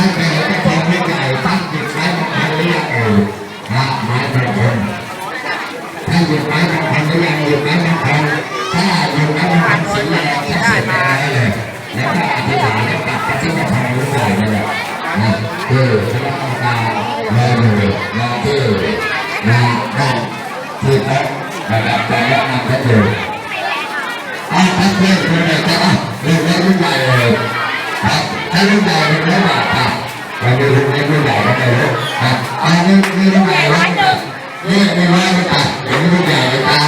ท่านเคยเห็นกระทงไม่ใหญ่ตั้งหยิบไม้มงคลหรือยังเอ่ยนะไม้มงคลท่าหยิบไม้มงคลหรือยังหยิบไม้มงคลถ้าหยิบไม้มงคลสีแดงจะเสร็จได้เลยแล้วก็อธิษฐานแล้วกลับไปที่กระทงรู้ใหญ่เลยนะคือพระราชการมาอยู่มาที่มาด้านที่พระนะครับแต่ละนำท่านอยู่เอาท่านเพื่อนคนไหนจะเอาเรื่องนี้รุ่นใหญ่ เลยครับถ้ารุ่นใหญ่เป็นร้อยบาทครับเราดูรุ่นนี้รุ่นใหญ่กันเลยครับเอาเรื่องนี้รุ่นใหญ่แล้วนี่ไม่ว่าไม่ตัดเดี๋ยวรุ่นใหญ่เลยครับ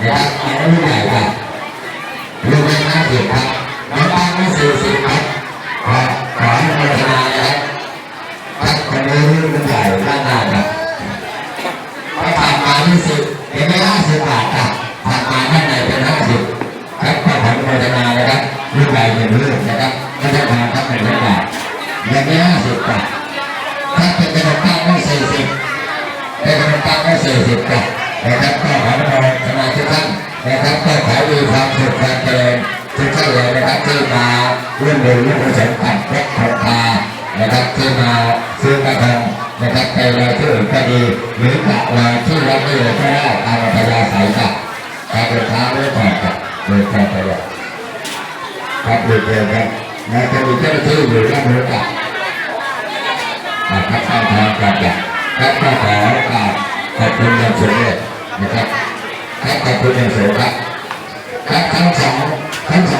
นะครับเอารุ่นใหญ่ครับรุ่นใหญ่ห้าสิบครับน้ำตาไม่สี่สิบครับขอขอให้โมทนานะครับครับคนนี้รุ่นใหญ่ด้านหน้าครับถ้าผ่านมาที่สิบเห็นไหมห้าสิบบาทครับ นะครับก็จะมาครับเป็นรุ่นใหญ่อย่างนี้ห้าสิบบาทถ้าเป็นขนมปังก็สี่สิบเป็นขนมปังก็สี่สิบครับนะครับก็ขอโมทนาทุกท่านนะครับก็ขอให้มีความสุขความเจริญทุกท่านเลยนะครับที่มาร่วมบุญร่วมกุศลกับพชระธทานะครับที่มาซื้อกระทงนะครับไปลอยที่อื่นก็ดีหรือกลับลอยที่วัดไม่เลยก็ได้ตามอัธยาศัยกับการเดินทางด้วยก่อนกับเดินทางไปเลยครับเดินเดินครับ นะจะมีเจ้าหน้าที่อยู่ด้านบนกับครับท่านทางการจัดครับก็ขอกราบขอบคุณอย่างสูงเลยนะครับครับขอบคุณอย่างสูงครับครับทั้งสองทั้งสอง